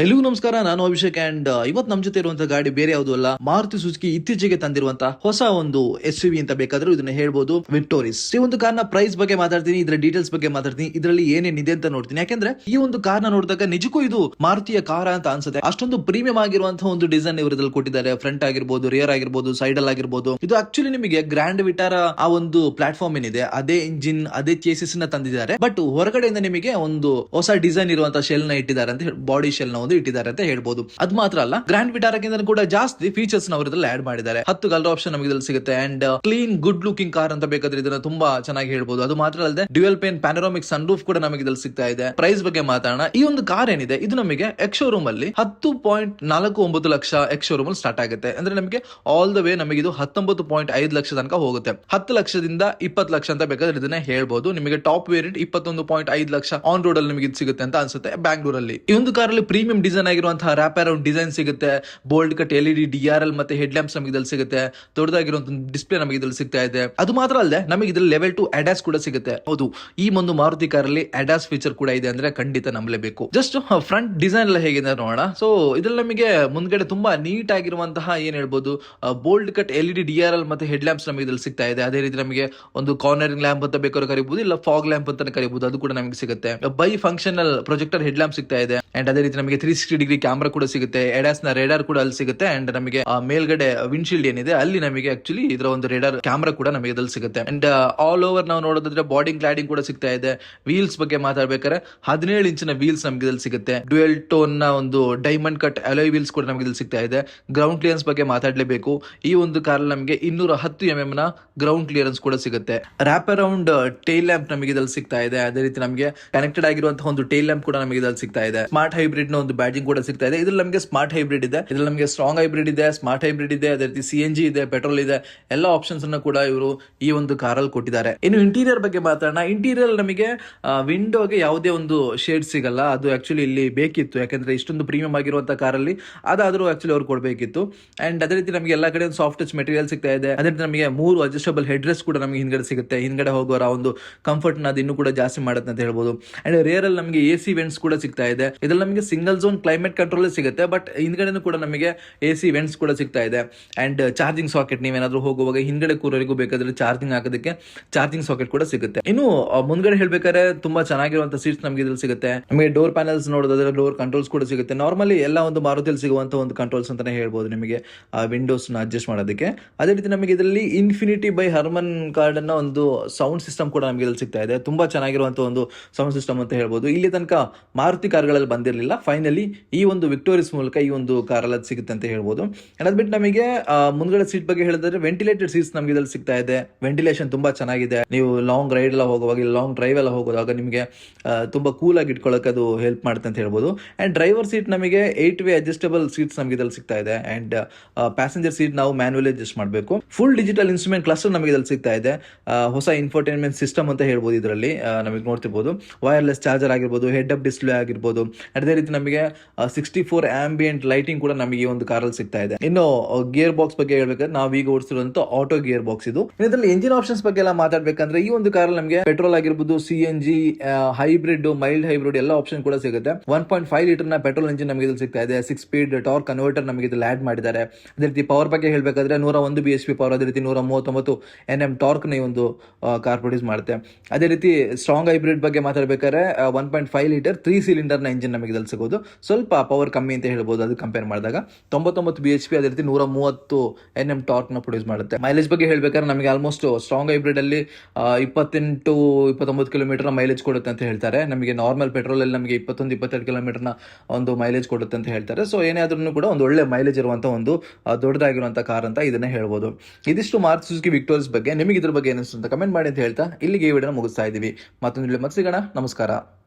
ಎಲ್ಲಿಗೂ ನಮಸ್ಕಾರ, ನಾನು ಅಭಿಷೇಕ್ ಅಂಡ್ ಇವತ್ತು ನಮ್ಮ ಜೊತೆ ಇರುವಂತಹ ಗಾಡಿ ಬೇರೆ ಯಾವುದು ಅಲ್ಲ, ಮಾರುತಿ ಸುಜುಕಿ ಇತ್ತೀಚೆಗೆ ತಂದಿರುವಂತಹ ಹೊಸ ಒಂದು ಎಸ್ ವಿ ಅಂತ ಬೇಕಾದ್ರೂ ಇದನ್ನ ಹೇಳ್ಬೋದು ವಿಕ್ಟೋರಿಸ್ ಈ ಒಂದು ಕಾರ್ನ ಪ್ರೈಸ್ ಬಗ್ಗೆ ಮಾತಾಡ್ತೀನಿ, ಇದರ ಡೀಟೇಲ್ಸ್ ಬಗ್ಗೆ ಮಾತಾಡ್ತೀನಿ, ಇದರಲ್ಲಿ ಏನೇನಿದೆ ಅಂತ ನೋಡ್ತೀನಿ. ಯಾಕಂದ್ರೆ ಈ ಒಂದು ಕಾರ್ನ ನೋಡಿದಾಗ ನಿಜಕ್ಕೂ ಇದು ಮಾರುತಿಯ ಕಾರ ಅಂತ ಅನ್ಸುತ್ತೆ. ಅಷ್ಟೊಂದು ಪ್ರೀಮಿಯಂ ಆಗಿರುವಂತಹ ಒಂದು ಡಿಸೈನ್ ಇವರದಲ್ಲಿ ಕೊಟ್ಟಿದ್ದಾರೆ. ಫ್ರಂಟ್ ಆಗಿರ್ಬೋದು ರಿಯರ್ ಆಗಿರ್ಬೋದು ಅಲ್ಲಿ ಆಗಿರ್ಬೋದು. ಇದು ಆಕ್ಚುಲಿ ನಿಮಗೆ ಗ್ರ್ಯಾಂಡ್ ವಿಟಾರ ಆ ಒಂದು ಪ್ಲಾಟ್ಫಾರ್ಮ್ ಏನಿದೆ, ಅದೇ ಇಂಜಿನ್ ಅದೇ ಚೇಸಿಸ್ನ ತಂದಿದ್ದಾರೆ. ಬಟ್ ಹೊರಗಡೆಯಿಂದ ನಿಮಗೆ ಒಂದು ಹೊಸ ಡಿಸೈನ್ ಇರುವಂತಹ ಶೆಲ್ನ ಇಟ್ಟಿದ್ದಾರೆ ಅಂತ ಬಾಡಿ ಶೆಲ್ನ ಒಂದು ಇಟ್ಟಿದ್ದಾರೆ ಅಂತ ಹೇಳ್ಬೋದು. ಅದು ಮಾತ್ರ ಅಲ್ಲ ಗ್ರ್ಯಾಂಡ್ ವಿಟಾರಕ್ಕಿಂತ ಕೂಡ ಜಾಸ್ತಿ ಫೀಚರ್ಸ್ ಅವರದಲ್ಲಿ ಆಡ್ ಮಾಡಿದ್ದಾರೆ. ಹತ್ತು ಕಲರ್ ಆಪ್ಷನ್ ನಮಗೆ ಇದ್ರಲ್ಲಿ ಸಿಗುತ್ತೆ and clean good looking car ಅಂತ ಬೇಕಾದ್ರೆ ಇದನ್ನ ತುಂಬಾ ಚೆನ್ನಾಗಿ ಹೇಳ್ಬೋದು. ಅದು ಮಾತ್ರ ಅಲ್ಲದೆ dual pane panoramic sunroof ಕೂಡ ನಮಗೆ ಇದ್ರಲ್ಲಿ ಸಿಗ್ತಾ ಇದೆ. ಪ್ರೈಸ್ ಬಗ್ಗೆ ಮಾತಾಡೋಣ. ಈ ಒಂದು ಕಾರ್ ಏನಿದೆ, ಇದು ನಮಗೆ ಎಕ್ಸ್ ಶೋರೂಮ್ ಅಲ್ಲಿ ಹತ್ತು ಪಾಯಿಂಟ್ ನಾಲ್ಕು ಒಂಬತ್ತು ಲಕ್ಷ ಎಕ್ಸ್ ಶೋರೂಮ್ ಅಲ್ಲಿ ಸ್ಟಾರ್ಟ್ ಆಗುತ್ತೆ. ಅಂದ್ರೆ ನಮಗೆ ಆಲ್ ದ ವೇ ನಮಗೆ ಇದು ಹತ್ತೊಂಬತ್ತು ಪಾಯಿಂಟ್ ಐದು ಲಕ್ಷ ತನಕ ಹೋಗುತ್ತೆ. ಹತ್ತು ಲಕ್ಷದಿಂದ ಇಪ್ಪತ್ತು ಲಕ್ಷ ಅಂತ ಬೇಕಾದ್ರೆ ಇದನ್ನ ಹೇಳ್ಬೋದು. ನಿಮಗೆ ಟಾಪ್ ವೇರಿಯಂಟ್ ಇಪ್ಪತ್ತೊಂದು ಪಾಯಿಂಟ್ ಐದು ಲಕ್ಷ ಆನ್ ರೋಡ್ ಅಲ್ಲಿ ನಿಮಗೆ ಇದು ಸಿಗುತ್ತೆ ಅಂತ ಅನ್ಸುತ್ತೆ ಬ್ಯಾಂಗ್ಳೂರಲ್ಲಿ ಈ ಒಂದು ಕಾರಲ್ಲಿ ಪ್ರೀಮಿಯಂ ಡಿಸೈನ್ ಆಗಿರುವಂತಹ ರ್ಯಾಪ್ ಅರೌಂಡ್ ಡಿಸೈನ್ ಸಿಗುತ್ತೆ. Bold cut L D D R L ಮತ್ತೆ ಹೆಡ್ ಲ್ಯಾಂಪ್ಸ್ ನಮಗೆ ಇದ್ರಲ್ಲಿ ಸಿಗುತ್ತೆ. ದೊಡ್ಡದಾಗಿರುವಂತಹ ಡಿಸ್ಪ್ಲೇ ನಮಗೆ ಇದ್ರಲ್ಲಿ ಸಿಗ್ತಾ ಇದೆ. ಅದು ಮಾತ್ರ ಅಲ್ಲದೆ ನಮಗೆ ಇದ್ರಲ್ಲಿ ಲೆವೆಲ್ ಟು ಅಡಾಸ್ ಕೂಡ ಸಿಗುತ್ತೆ. ಹೌದು, ಈ ಒಂದು ಮಾರುತಿ ಕಾರಲ್ಲಿ ಅಡ್ಯಾಸ್ ಫೀಚರ್ ಕೂಡ ಇದೆ ಅಂದ್ರೆ ಖಂಡಿತ ನಂಬಲೇಬೇಕು. ಜಸ್ಟ್ ಫ್ರಂಟ್ ಡಿಸೈನ್ ಎಲ್ಲ ಹೇಗಿದೆ ನೋಡೋಣ. ಸೊ ಇದ್ರಲ್ಲಿ ನಮಗೆ ಮುಂದ್ಗಡೆ ತುಂಬಾ ನೀಟ್ ಆಗಿರುವಂತಹ ಏನ್ ಹೇಳ್ಬೋದು bold cut L D D R L ಮತ್ತೆ ಹೆಡ್ ಲ್ಯಾಂಪ್ಸ್ ನಮಗೆ ಇದ್ರಲ್ಲಿ ಸಿಗ್ತಾ ಇದೆ. ಅದೇ ರೀತಿ ನಮಗೆ ಒಂದು ಕಾರ್ನರಿಂಗ್ ಲ್ಯಾಂಪ್ ಅಂತ ಬೇಕಾದ್ರೆ ಕರಿಬಹುದು ಇಲ್ಲ ಫಾಗ್ ಲ್ಯಾಂಪ್ ಅಂತ ಕರಿಬಹುದು ಅದು ಕೂಡ ನಮಗೆ ಸಿಗುತ್ತೆ. By functional projector head lamp ಸಿಗ್ತಾ ಇದೆ. ಅಂಡ್ ಅದೇ ರೀತಿ ನಮಗೆ ತ್ರೀ ಸಿಕ್ಸ್ಟಿ ಡಿಗ್ರಿ ಕ್ಯಾಮ್ರಾ ಕೂಡ ಸಿಗುತ್ತೆ ಎಡಾಸ್ನ ರೇಡಾರ್ ಕೂಡ ಅಲ್ಲಿ ಸಿಗುತ್ತೆ ಅಂಡ್ ನಮಗೆ ಮೇಲ್ಗಡೆ ವಿಂಡ್ಶೀಲ್ಡ್ ಏನಿದೆ, ಅಲ್ಲಿ ನಮಗೆ ಆಕ್ಚುಲಿ ಇದರ ಒಂದು ರೇಡಾರ್ ಕ್ಯಾಮ್ರಾ ಕೂಡ ನಮಗೆ ಇದ್ರಲ್ಲಿ ಸಿಗುತ್ತೆ. ಅಂಡ್ ಆಲ್ ಓವರ್ ನಾವು ನೋಡೋದಾದ್ರೆ ಬಾಡಿ ಕ್ಲಾಡಿಂಗ್ ಕೂಡ ಸಿಗ್ತಾ ಇದೆ. ವೀಲ್ಸ್ ಬಗ್ಗೆ ಮಾತಾಡ್ಬೇಕಾದ್ರೆ ಹದಿನೇಳು ಇಂಚಿನ ವೀಲ್ಸ್ ನಮಗೆ ಇದ್ರಲ್ಲಿ ಸಿಗುತ್ತೆ. ಡ್ಯುಯಲ್ ಟೋನ್ನ ಒಂದು ಡೈಮಂಡ್ ಕಟ್ ಅಲೋಯ್ ವೀಲ್ಸ್ ಕೂಡ ನಮಗೆ ಇದ್ರಲ್ಲಿ ಸಿಗ್ತಾ ಇದೆ. ಗ್ರೌಂಡ್ ಕ್ಲಿಯರೆನ್ಸ್ ಬಗ್ಗೆ ಮಾತಾಡಲೇಬೇಕು. ಈ ಒಂದು ಕಾರ್ ನಮಗೆ ಇನ್ನೂರ ಹತ್ತು ಎಂ ಎಂ ನ ಗ್ರೌಂಡ್ ಕ್ಲಿಯರೆನ್ಸ್ ಕೂಡ ಸಿಗುತ್ತೆ. ರ್ಯಾಪ್ ಅರೌಂಡ್ ಟೈಲ್ ಲ್ಯಾಂಪ್ ನಮಗೆ ಇದ್ರಲ್ಲಿ ಸಿಗ್ತಾ ಇದೆ. ಅದೇ ರೀತಿ ನಮಗೆ ಕನೆಕ್ಟೆಡ್ ಆಗಿರುವಂತಹ ಒಂದು ಟೈಲ್ ಲ್ಯಾಂಪ್ ಕೂಡ ನಮಗೆ ಇದ್ರಲ್ಲಿ ಸಿಗ್ತಾ ಇದೆ. ಸ್ಮಾರ್ಟ್ ಹೈಬ್ರಿಡ್ನ ಒಂದು ಬ್ಯಾಟಿಂಗ್ ಕೂಡ ಸಿಗ್ತಾ ಇದೆ. ಇದ್ರಲ್ಲಿ ನಮಗೆ ಸ್ಮಾರ್ಟ್ ಹೈಬ್ರಿಡ್ ಇದೆ. ಇದ್ರಲ್ಲಿ ನಮಗೆ ಸ್ಟ್ರಾಂಗ್ ಹೈಬ್ರಿಡ್ ಇದೆ ಸ್ಮಾರ್ಟ್ ಹೈಬ್ರಿಡ್ ಇದೆ, ಅದೇ ರೀತಿ ಸಿ ಜಿ ಇದೆ ಪೆಟ್ರೋಲ್ ಇದೆ, ಎಲ್ಲ ಆಪ್ಷನ್ಸ್ ಅನ್ನು ಕೂಡ ಇವರು ಈ ಒಂದು ಕಾರಲ್ಲಿ ಕೊಟ್ಟಿದ್ದಾರೆ. ಇನ್ನು ಇಂಟೀರಿಯರ್ ಬಗ್ಗೆ ಮಾತಾಡೋಣ. ಇಂಟೀರಿಯರ್ ನಮಗೆ ವಿಂಡೋಗೆ ಯಾವುದೇ ಒಂದು ಶೇಡ್ ಸಿಗಲ್ಲ. ಅದು ಆಕ್ಚುಲಿ ಇಲ್ಲಿ ಬೇಕಿತ್ತು. ಯಾಕಂದ್ರೆ ಇಷ್ಟೊಂದು ಪ್ರೀಮಿಯಂ ಆಗಿರುವಂತಹ ಕಾರಲ್ಲಿ ಅದಾದರೂ ಆಕ್ಚುಲಿ ಅವ್ರು ಕೊಡಬೇಕಿತ್ತು. ಅಂಡ್ ಅದೇ ರೀತಿ ನಮಗೆ ಎಲ್ಲ ಕಡೆ ಒಂದು ಸಾಫ್ಟ್ ಟಚ್ ಮೆಟೀರಿಯಲ್ ಸಿಗ್ತಾ ಇದೆ. ಅದೇ ರೀತಿ ನಮಗೆ ಮೂರು ಅಡ್ಜಸ್ಟಬಲ್ ಹೆಡ್ ಕೂಡ ನಮಗೆ ಹಿಂದ್ಗಡೆ ಸಿಗುತ್ತೆ. ಹಿಂದ್ಗಡೆ ಹೋಗೋರ ಒಂದು ಕಂಫರ್ಟ್ನ ಅದು ಇನ್ನೂ ಕೂಡ ಜಾಸ್ತಿ ಮಾಡುತ್ತೆ ಅಂತ ಹೇಳ್ಬೋದು. ಅಂಡ್ ರೇರ್ ಅಲ್ಲಿ ನಮಗೆ ಎ ಸಿ ವೆಂಟ್ಸ್ ಕೂಡ ಸಿಗ್ತಾ ಇದೆ. ಇದ್ರಲ್ಲಿ ನಮಗೆ ಸಿಂಗಲ್ ಝೋನ್ ಕ್ಲೈಮೇಟ್ ಕಂಟ್ರೋಲ್ ಸಿಗುತ್ತೆ ಬಟ್ ಹಿಂದ್ಗಡೆನೂ ಕೂಡ ನಮಗೆ ಎ ಸಿ ವೆಂಟ್ಸ್ ಕೂಡ ಸಿಗ್ತಾ ಇದೆ. ಅಂಡ್ ಚಾರ್ಜಿಂಗ್ ಸಾಕೆಟ್ ನೀವೇನಾದರೂ ಹೋಗುವಾಗ ಹಿಂದ್ಗಡೆ ಕೂರೋರಿಗೂ ಬೇಕಾದ್ರೆ ಚಾರ್ಜಿಂಗ್ ಹಾಕೋದಕ್ಕೆ ಚಾರ್ಜಿಂಗ್ ಸಾಕೆಟ್ ಕೂಡ ಸಿಗುತ್ತೆ. ಇನ್ನು ಮುಂದ್ಗಡೆ ಹೇಳ್ಬೇಕಾದ್ರೆ ತುಂಬಾ ಚೆನ್ನಾಗಿರುವಂತಹ ಸೀಟ್ಸ್ ನಮಗೆ ಇದ್ರಲ್ಲಿ ಸಿಗುತ್ತೆ. ನಮಗೆ ಡೋರ್ ಪ್ಯಾನಲ್ಸ್ ನೋಡೋದಾದ್ರೆ ಡೋರ್ ಕಂಟ್ರೋಲ್ಸ್ ಕೂಡ ಸಿಗುತ್ತೆ. ನಾರ್ಮಲಿ ಎಲ್ಲ ಒಂದು ಮಾರುತಿಯಲ್ಲಿ ಸಿಗುವಂತ ಒಂದು ಕಂಟ್ರೋಲ್ಸ್ ಅಂತಾನೆ ಹೇಳ್ಬೋದು ನಿಮಗೆ. ವಿಂಡೋಸ್ನ ಅಡ್ಜಸ್ಟ್ ಮಾಡೋದಕ್ಕೆ. ಅದೇ ರೀತಿ ನಮಗೆ ಇದರಲ್ಲಿ ಇನ್ಫಿನಿಟಿ ಬೈ ಹರ್ಮನ್ ಕಾರ್ಡ್ ಅನ್ನ ಒಂದು ಸೌಂಡ್ ಸಿಸ್ಟಮ್ ಕೂಡ ನಮಗೆ ಇಲ್ಲಿ ಸಿಗ್ತಾ ಇದೆ. ತುಂಬಾ ಚೆನ್ನಾಗಿರುವಂತಹ ಒಂದು ಸೌಂಡ್ ಸಿಸ್ಟಮ್ ಅಂತ ಹೇಳ್ಬೋದು. ಇಲ್ಲಿ ತನಕ ಮಾರುತಿ ಕಾರ್ಗಳಲ್ಲಿ ಬಂದಿರಲಿಲ್ಲ. ಫೈನಲಿ ಈ ಒಂದು ವಿಕ್ಟೋರಿಯಸ್ ಮೂಲಕ ಈ ಒಂದು ಕಾರಲ್ಲಿ ಸಿಗುತ್ತೆ ಅಂತ ಹೇಳ್ಬೋದು. And ಅದ್ಬಿಟ್ಟು ನಮಗೆ ಮುಂದ್ಗಡೆ ಸೀಟ್ ಬಗ್ಗೆ ಹೇಳಿದ್ರೆ ವೆಂಟಿಲೇಟೆಡ್ ಸೀಟ್ಸ್ ನಮಗೆ ಇದ್ರಲ್ಲಿ ಸಿಗ್ತಾ ಇದೆ. ವೆಂಟಿಲೇಷನ್ ತುಂಬಾ ಚೆನ್ನಾಗಿದೆ. ನೀವು ಲಾಂಗ್ ರೈಡ್ ಎಲ್ಲ ಹೋಗುವಾಗ ಲಾಂಗ್ ಡ್ರೈವ್ ಎಲ್ಲ ಹೋಗುವಾಗ ನಿಮಗೆ ತುಂಬಾ ಕೂಲ್ ಆಗಿ ಇಟ್ಕೊಳ್ಳೋಕೆ ಅದು ಹೆಲ್ಪ್ ಮಾಡುತ್ತೆ ಅಂತ ಹೇಳ್ಬೋದು. ಅಂಡ್ ಡ್ರೈವರ್ ಸೀಟ್ ನಮಗೆ ಏಟ್ ವೇ ಅಡ್ಜಸ್ಟಬಲ್ ಸೀಟ್ಸ್ ನಮಗೆ ಇದ್ರಲ್ಲಿ ಸಿಗ್ತಾ ಇದೆ. ಅಂಡ್ ಪ್ಯಾಸೆಂಜರ್ ಸೀಟ್ ನಾವು ಮ್ಯಾನ್ಯಲಿ ಅಡ್ಜಸ್ಟ್ ಮಾಡಬೇಕು. ಫುಲ್ ಡಿಜಿಟಲ್ ಇನ್ಸ್ಟ್ರೂಮೆಂಟ್ ಕ್ಲಸ್ಟರ್ ನಮಗೆ ಇದ್ರಲ್ಲಿ ಸಿಗ್ತಾ ಇದೆ. ಹೊಸ ಇನ್ಫೋಟೈನ್ಮೆಂಟ್ ಸಿಸ್ಟಮ್ ಅಂತ ಹೇಳ್ಬೋದು ಇದರಲ್ಲಿ. ನಮಗೆ ನೋಡ್ತಿರ್ಬೋದು. ವೈರ್ಲೆಸ್ ಚಾರ್ಜರ್ ಆಗಿರ್ಬೋದು ಹೆಡ್ ಅಪ್ ಡಿಸ್ಪ್ಲೇ ಆಗಿರ್ಬೋದು. ಅದೇ ರೀತಿ ನಮಗೆ ಸಿಕ್ಸ್ಟಿ ಫೋರ್ ಆಂಬಿಯಂಟ್ ಲೈಟಿಂಗ್ ಕೂಡ ನಮಗೆ ಈ ಒಂದು ಕಾರಲ್ಲಿ ಸಿಗ್ತಾ ಇದೆ. ಇನ್ನು ಗೇರ್ ಬಾಕ್ಸ್ ಬಗ್ಗೆ ಹೇಳ್ಬೇಕಾದ್ರೆ ನಾವು ಈಗ ಓಡಿಸಿರುವಂತ ಆಟೋ ಗೇರ್ ಬಾಕ್ಸ್ ಇದು ಇದರಲ್ಲಿ ಎಂಜಿನ್ ಆಪ್ಷನ್ಸ್ ಬಗ್ಗೆ ಎಲ್ಲ ಮಾತಾಡ್ಬೇಕಂದ್ರೆ ಈ ಒಂದು ಕಾರಲ್ಲಿ ನಮಗೆ ಪೆಟ್ರೋಲ್ ಆಗಿರ್ಬೋದು C N G hybrid mild hybrid ಎಲ್ಲ ಆಪ್ಷನ್ ಕೂಡ ಸಿಗುತ್ತೆ. ಒನ್ ಪಾಯಿಂಟ್ ಫೈವ್ ಲೀಟರ್ನ ಪೆಟ್ರೋಲ್ ಇಂಜಿನ್ ನಮಗೆ ಇದ್ರಲ್ಲಿ ಸಿಗ್ತಾ ಇದೆ. ಸಿಕ್ಸ್ ಸ್ಪೀಡ್ ಟಾರ್ ಕನ್ವರ್ಟರ್ ನಮಗೆ ಇದ್ರಲ್ಲಿ ಆಡ್ ಮಾಡಿದ್ದಾರೆ. ಅದೇ ರೀತಿ ಪವರ್ ಬಗ್ಗೆ ಹೇಳಬೇಕಾದ್ರೆ ನೂರ ಒಂದು ಬಿ ಎಸ್ ಪಿ ಪವರ್ ಅದೇ ರೀತಿ ನೂರ ಮೂವತ್ತೊಂಬತ್ತು ಎನ್ ಎಂ ಟಾರ್ಕ್ನ ಈ ಒಂದು ಕಾರ್ ಪ್ರೊಡ್ಯೂಸ್ ಮಾಡುತ್ತೆ. ಅದೇ ರೀತಿ ಸ್ಟ್ರಾಂಗ್ ಹೈಬ್ರಿಡ್ ಬಗ್ಗೆ ಮಾತಾಡಬೇಕಾದ್ರೆ one point five litre three ಸಿಲಿಂಡರ್ನ ಇಂಜಿನ್ ನಮಗೆ ಇದ್ರಲ್ಲಿ ಸಿಗೋದು. ಸ್ವಲ್ಪ ಪವರ್ ಕಮ್ಮಿ ಅಂತ ಹೇಳ್ಬೋದು ಅದು ಕಂಪೇರ್ ಮಾಡಿದಾಗ. ತೊಂಬತ್ತೊಂಬತ್ತು ಬಿ ಎಚ್ ಪಿ ಅದೇ ರೀತಿ ನೂರ ಮೂವತ್ತು ಎನ್ ಎಂ ಟಾರ್ಕ್ನ ಪ್ರೊಡ್ಯೂಸ್ ಮಾಡುತ್ತೆ. ಮೈಲೇಜ್ ಬಗ್ಗೆ ಹೇಳ್ಬೇಕಾದ್ರೆ ನಮಗೆ ಆಲ್ಮೋಸ್ಟ್ ಸ್ಟ್ರಾಂಗ್ ಹೈಬ್ರಿಡ್ ಅಲ್ಲಿ ಇಪ್ಪತ್ತೆಂಟು, ಇಪ್ಪತ್ತೊಂಬತ್ತು ಕಿಲೋಮೀಟರ್ ಮೈಲೇಜ್ ಕೊಡುತ್ತೆ ಅಂತ ಹೇಳ್ತಾರೆ. ನಮಗೆ ನಾರ್ಮಲ್ ಪೆಟ್ರೋಲ್ ಅಲ್ಲಿ ನಮಗೆ ಇಪ್ಪತ್ತೊಂದು, ಇಪ್ಪತ್ತೆರಡು ಕಿಲೋಮೀಟರ್ನ ಒಂದು ಮೈಲೇಜ್ ಕೊಡುತ್ತೆ ಅಂತ ಹೇಳ್ತಾರೆ. ಸೊ ಏನೇ ಆದ್ರೂ ಕೂಡ ಒಂದು ಒಳ್ಳೆ ಮೈಲೇಜ್ ಇರುವಂತ ಒಂದು ದೊಡ್ಡದಾಗಿರುವಂಥ ಕಾರ್ ಅಂತ ಇದನ್ನ ಹೇಳ್ಬೋದು. ಇದಿಷ್ಟು ಮಾರ್ಚ್ ಸುಜುಕಿ ವಿಕ್ಟೋರಿಯಸ್ ಬಗ್ಗೆ ನಿಮಗೆ ಇದ್ರ ಬಗ್ಗೆ ಏನಿಸ್ತು ಅಂತ ಕಮೆಂಟ್ ಮಾಡಿ ಅಂತ ಹೇಳ್ತಾ ಇಲ್ಲಿಗೆ ಈ ವಿಡಿಯೋ ಮುಗಿಸ್ತಾ ಇದೀವಿ ಮತ್ತೊಂದು ಮತ್ತೆ ಸಿಗೋಣ. ನಮಸ್ಕಾರ.